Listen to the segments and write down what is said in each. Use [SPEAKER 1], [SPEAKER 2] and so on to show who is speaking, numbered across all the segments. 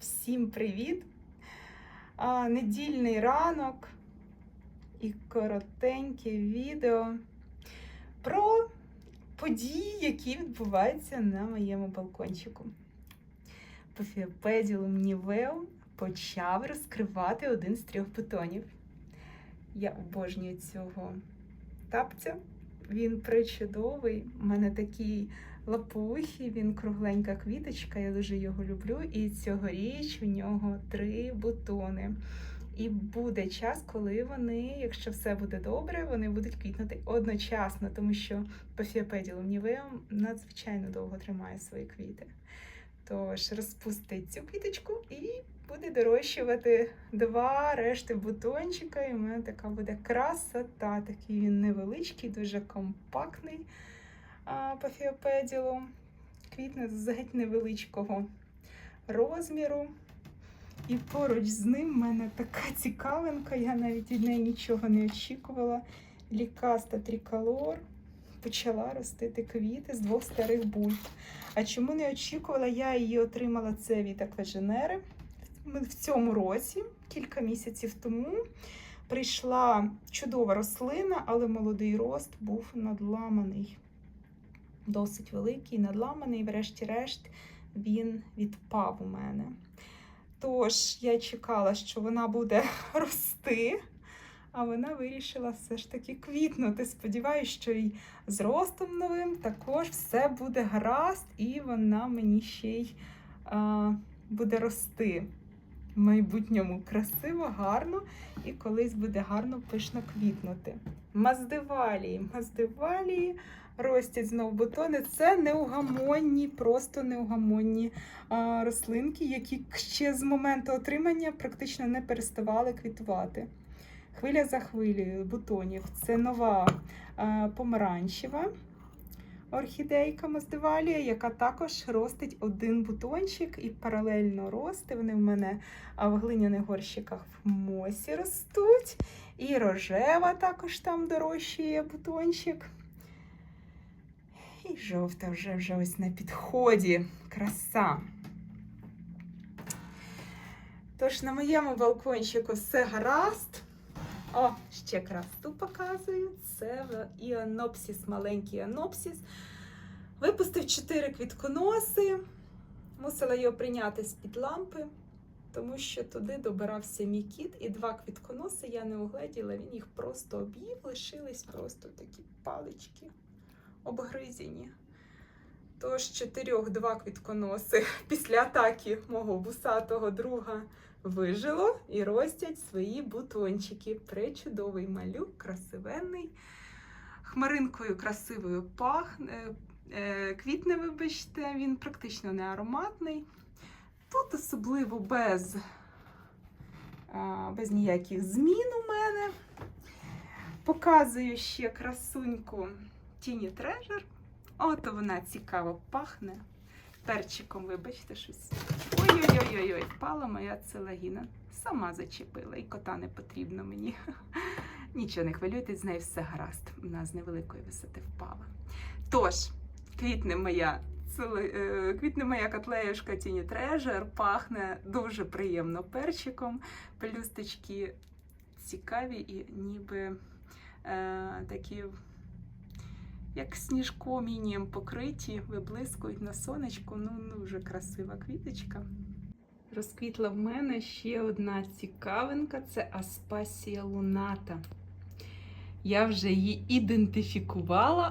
[SPEAKER 1] Всім привіт! Недільний ранок і коротеньке відео про події, які відбуваються на моєму балкончику. Пофіопеділум Нівео почав розкривати один з трьох бутонів. Я обожнюю цього тапця. Він причудовий. У мене такий лапухий, він кругленька квіточка, я дуже його люблю. І цьогоріч у нього три бутони. І буде час, коли вони, якщо все буде добре, вони будуть квітнути одночасно, тому що Пафіопеділум нівеум надзвичайно довго тримає свої квіти. Тож розпустить цю квіточку і буде дорощувати два решти бутончика. І в мене така буде красота. Такий він невеличкий, дуже компактний пафіопеділу. Квітне з геть невеличкого розміру. І поруч з ним в мене така цікавинка, я навіть від неї нічого не очікувала. Лікаста триколор почала ростити квіти з двох старих бульб. А чому не очікувала? Я її отримала це від акваженери в цьому році, кілька місяців тому. Прийшла чудова рослина, але молодий рост був надламаний. Досить великий, надламаний, врешті-решт, він відпав у мене. Тож я чекала, що вона буде рости, а вона вирішила все ж таки квітнути. Сподіваюсь, що і з ростом новим також все буде гаразд, і вона мені ще й а, буде рости в майбутньому красиво, гарно і колись буде гарно пишно квітнути. Маздивалії, маздивалії ростять знов бутони. Це неугамонні, просто неугамонні а, рослинки, які ще з моменту отримання практично не переставали квітувати. Хвиля за хвилею бутонів. Це нова а, помаранчева орхідейка Маздивалія, яка також ростить один бутончик і паралельно рости. Вони в мене в глиняних горщиках в мосі ростуть. І рожева також там дорожчає бутончик. І жовта вже вже ось на підході. Краса. Тож на моєму балкончику все гаразд. О, ще красу показую. Це іонопсіс, маленький іонопсіс. Випустив 4 квітконоси. Мусила його прийняти з-під лампи, тому що туди добирався мій кіт, і два квітконоси я не угледіла, він їх просто об'їв, лишились просто такі палички обгризені. Тож чотирьох два квітконоси після атаки мого бусатого друга вижило і ростять свої бутончики. Пречудовий малюк, красивенний, хмаринкою красивою пахне. Квітне, вибачте, він практично не ароматний. Тут особливо без без ніяких змін у мене. Показую ще красуньку Тіні Трежер. От вона цікаво пахне. Перчиком, вибачте, щось. Ой-ой-ой, впала моя целагіна. Сама зачепила, і кота не потрібно мені. Нічого не хвилюйтесь, з нею все гаразд. Вона з невеликої висоти впала. Тож, квітне моя квітне моя котлеюшка Тіні Трежер, пахне дуже приємно перчиком. Пелюсточки цікаві і ніби е, такі як сніжком інієм покриті, виблискують на сонечку. Ну, дуже красива квіточка. Розквітла в мене ще одна цікавинка це Аспасія луната. Я вже її ідентифікувала.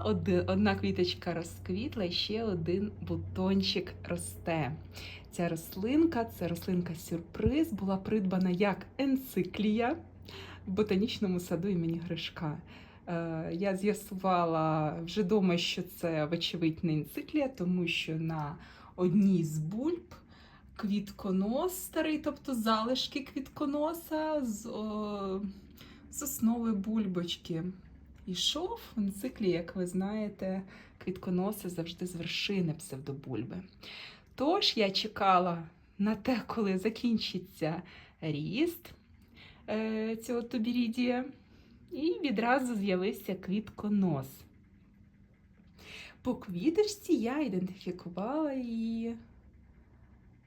[SPEAKER 1] Одна квіточка розквітла і ще один бутончик росте. Ця рослинка це рослинка-сюрприз, була придбана як енциклія в ботанічному саду імені Гришка. Е, я з'ясувала вже дома, що це, вочевидь, не енциклія, тому що на одній з бульб квітконос старий, тобто залишки квітконоса з, о, з основи бульбочки. Ішов в енциклі, як ви знаєте, квітконоси завжди з вершини псевдобульби. Тож я чекала на те, коли закінчиться ріст е, цього тубірідія. І відразу з'явився квітконос. По квіточці я ідентифікувала її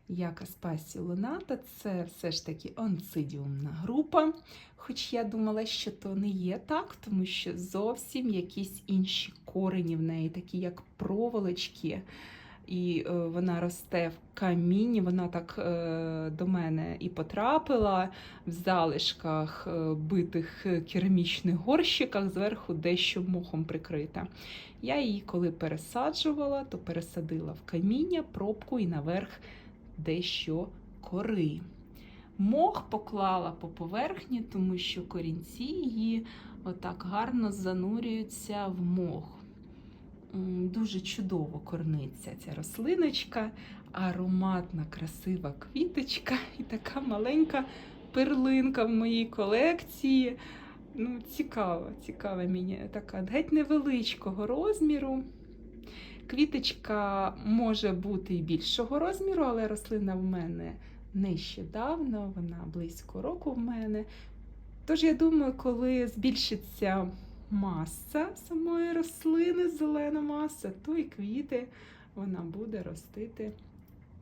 [SPEAKER 1] як аспасіолоната, це все ж таки онцидіумна група. Хоч я думала, що то не є так, тому що зовсім якісь інші корені в неї, такі як проволочки. І е, вона росте в камінні. Вона так е, до мене і потрапила в залишках е, битих керамічних горщиках, зверху дещо мохом прикрита. Я її, коли пересаджувала, то пересадила в каміння, пробку і наверх дещо кори. Мох поклала по поверхні, тому що корінці її отак гарно занурюються в мох. Дуже чудово корниться ця рослиночка, ароматна, красива квіточка і така маленька перлинка в моїй колекції. Ну, цікава, цікава мені така геть невеличкого розміру. Квіточка може бути і більшого розміру, але рослина в мене нещодавно, вона близько року в мене. Тож я думаю, коли збільшиться маса самої рослини, зелена маса, то і квіти вона буде ростити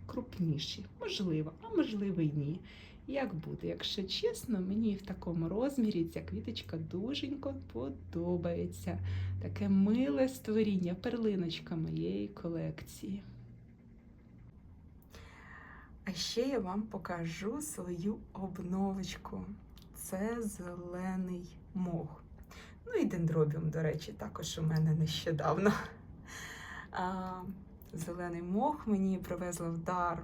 [SPEAKER 1] крупніші. Можливо, а можливо і ні. Як буде, якщо чесно, мені в такому розмірі ця квіточка дуженько подобається. Таке миле створіння, перлиночка моєї колекції. А ще я вам покажу свою обновочку. Це зелений мох. Ну і дендробіум, до речі, також у мене нещодавно. А, зелений мох мені привезла в дар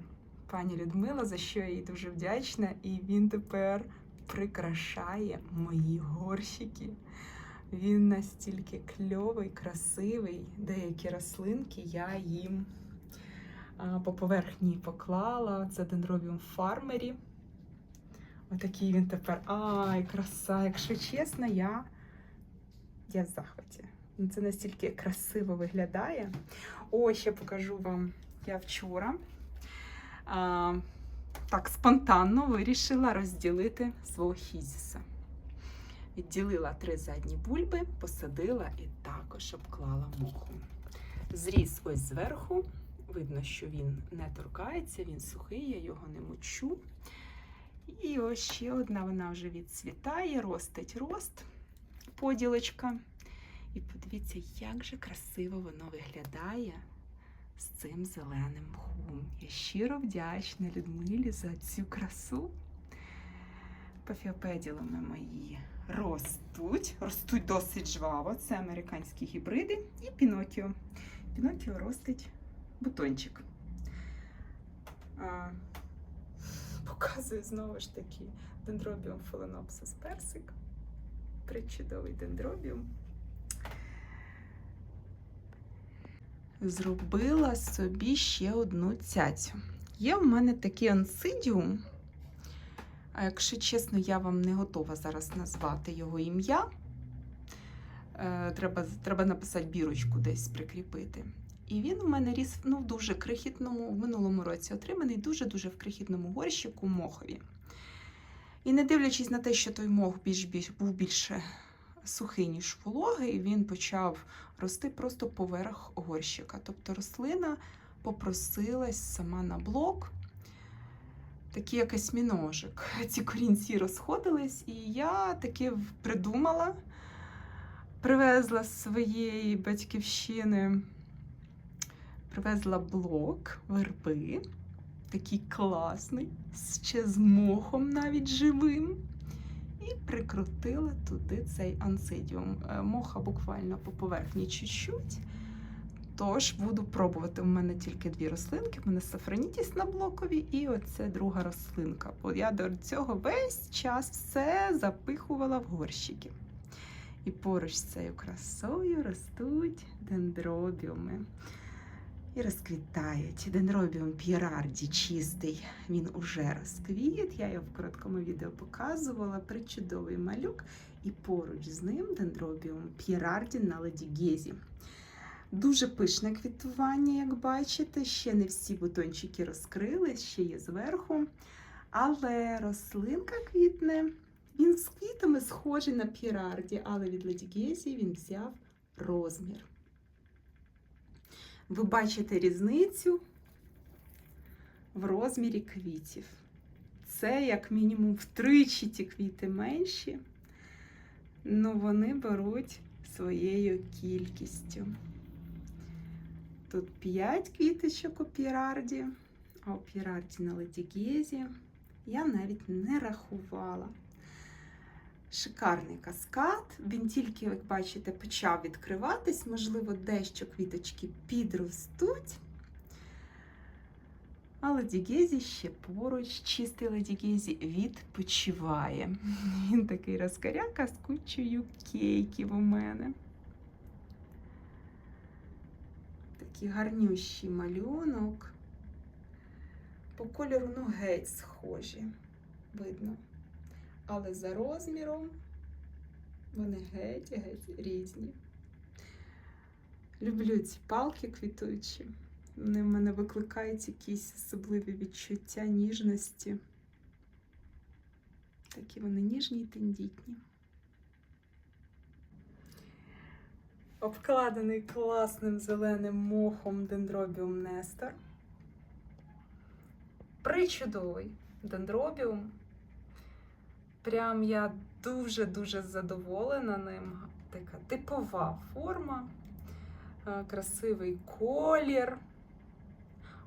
[SPEAKER 1] пані Людмила, за що я їй дуже вдячна. І він тепер прикрашає мої горщики. Він настільки кльовий, красивий. Деякі рослинки я їм по поверхні поклала. Це дендробіум фармері. Отакий він тепер. Ай, краса! Якщо чесно, я, я в захваті. Це настільки красиво виглядає. О, ще покажу вам. Я вчора а, так спонтанно вирішила розділити свого хізіса. Відділила три задні бульби, посадила і також обклала мохом. Зріс ось зверху. Видно, що він не торкається, він сухий, я його не мочу. І ось ще одна вона вже відцвітає, ростить рост, поділочка. І подивіться, як же красиво воно виглядає з цим зеленим мхом. Я щиро вдячна Людмилі за цю красу. Пафіопеділами мої ростуть, ростуть досить жваво. Це американські гібриди і Пінокіо. Пінокіо ростить бутончик. А, показую знову ж таки дендробіум фаленопсис персик. Причудовий дендробіум. Зробила собі ще одну цяцю. Є в мене такий ансидіум. А якщо чесно, я вам не готова зараз назвати його ім'я. Е, Треба, треба написати бірочку десь прикріпити. І він у мене ріс ну, в дуже крихітному, в минулому році отриманий дуже-дуже в крихітному горщику мохові. І не дивлячись на те, що той мох більш, більш, був більше сухий, ніж вологий, він почав рости просто поверх горщика. Тобто рослина попросилась сама на блок, такий якийсь міножик. Ці корінці розходились, і я таки придумала, привезла з своєї батьківщини, привезла блок верби, такий класний, ще з мохом навіть живим. І прикрутила туди цей ансидіум. Е, Моха буквально по поверхні чуть-чуть. Тож буду пробувати. У мене тільки дві рослинки. У мене сафронітіс на блокові, і оце друга рослинка. Бо я до цього весь час все запихувала в горщики. І поруч з цією красою ростуть дендробіуми. І розквітають. Дендробіум П'єрарді чистий, він уже розквіт. Я його в короткому відео показувала. Причудовий малюк. І поруч з ним дендробіум П'єрарді на ледігезі. Дуже пишне квітування, як бачите. Ще не всі бутончики розкрились, ще є зверху. Але рослинка квітне. Він з квітами схожий на пірарді, але від ледігезі він взяв розмір. Ви бачите різницю в розмірі квітів. Це як мінімум втричі ті квіти менші, але вони беруть своєю кількістю. Тут 5 квіточок у пірарді, а у пірарді на ледігезі я навіть не рахувала. Шикарний каскад. Він тільки, як бачите, почав відкриватись. Можливо, дещо квіточки підростуть. А Ледігезі ще поруч, чистий Ледігезі відпочиває. Він такий розкаряка з кучею кейків у мене. Такий гарнющий малюнок. По кольору, ну, геть схожі, видно. Але за розміром вони геть-геть різні. Люблю ці палки квітуючі. Вони в мене викликають якісь особливі відчуття ніжності. Такі вони ніжні й тендітні. Обкладений класним зеленим мохом дендробіум Нестор. Причудовий дендробіум. Прям я дуже-дуже задоволена ним. Така типова форма, е, красивий колір,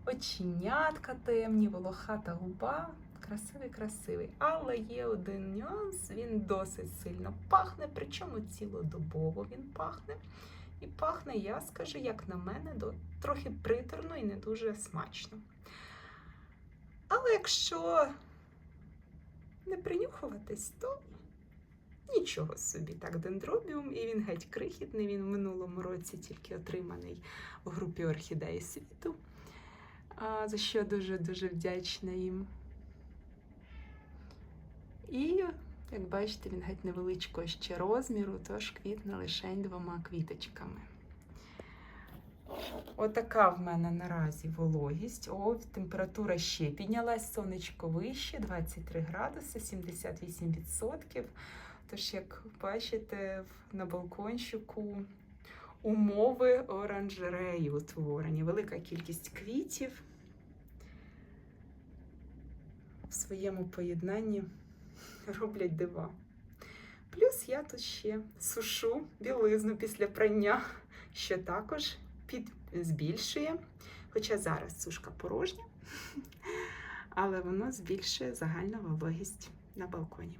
[SPEAKER 1] оченятка темні, волохата губа. Красивий, красивий. Але є один нюанс, він досить сильно пахне, причому цілодобово він пахне. І пахне, я скажу, як на мене, до- трохи приторно і не дуже смачно. Але якщо не принюхуватись, то нічого собі. Так, дендробіум, і він геть крихітний. Він в минулому році тільки отриманий в групі орхідеї світу, за що дуже-дуже вдячна їм. І, як бачите, він геть невеличкого ще розміру, тож квітне лише двома квіточками. Отака в мене наразі вологість. О, температура ще піднялась, сонечко вище, 23 градуси, 78%. Тож, як бачите, на балкончику умови оранжереї утворені. Велика кількість квітів в своєму поєднанні роблять дива. Плюс я тут ще сушу білизну після прання, що також під збільшує. Хоча зараз сушка порожня, але воно збільшує загальну вологість на балконі.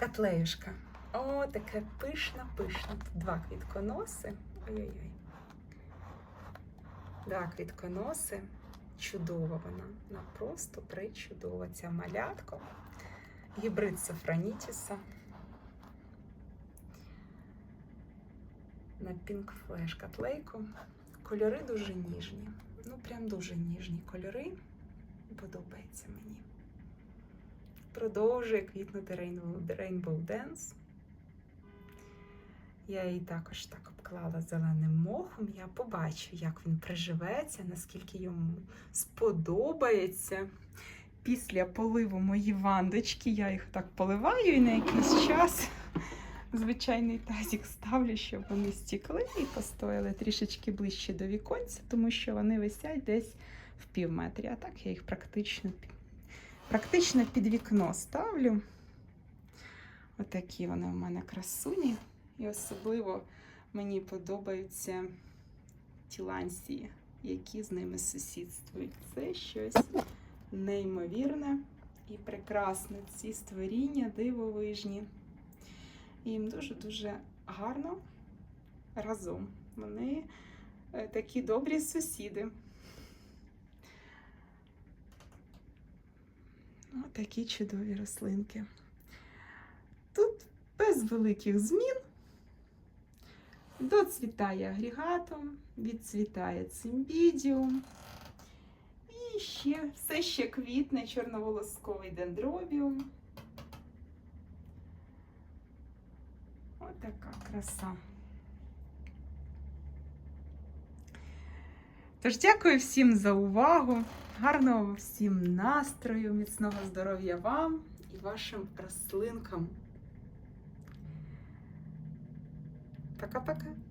[SPEAKER 1] Котлеюшка. О, таке. Тут два квітконоси. Ой-ой-ой. Два квітконоси. Чудова вона. Вона просто причудова. Ця малятка. Гібрид Софранітіса. На Pink Flash котлейку. Кольори дуже ніжні. Ну, прям дуже ніжні кольори. Подобається мені. Продовжує квітнути Rainbow, Rainbow Dance. Я її також так обклала зеленим мохом. Я побачу, як він приживеться, наскільки йому сподобається. Після поливу мої вандочки, я їх так поливаю і на якийсь час звичайний тазик ставлю, щоб вони стікли і постояли трішечки ближче до віконця, тому що вони висять десь в пів метрі. А так я їх практично, практично під вікно ставлю. Отакі вони у мене красуні. І особливо мені подобаються тілансії, які з ними сусідствують. Це щось неймовірне і прекрасне. Ці створіння дивовижні. І їм дуже-дуже гарно разом. Вони е, такі добрі сусіди. Ось такі чудові рослинки. Тут без великих змін. Доцвітає агрегатом, відцвітає цимбідіум. І ще все ще квітне чорноволосковий дендробіум. Отака краса. Тож дякую всім за увагу. Гарного всім настрою, міцного здоров'я вам і вашим рослинкам. Пока-пока.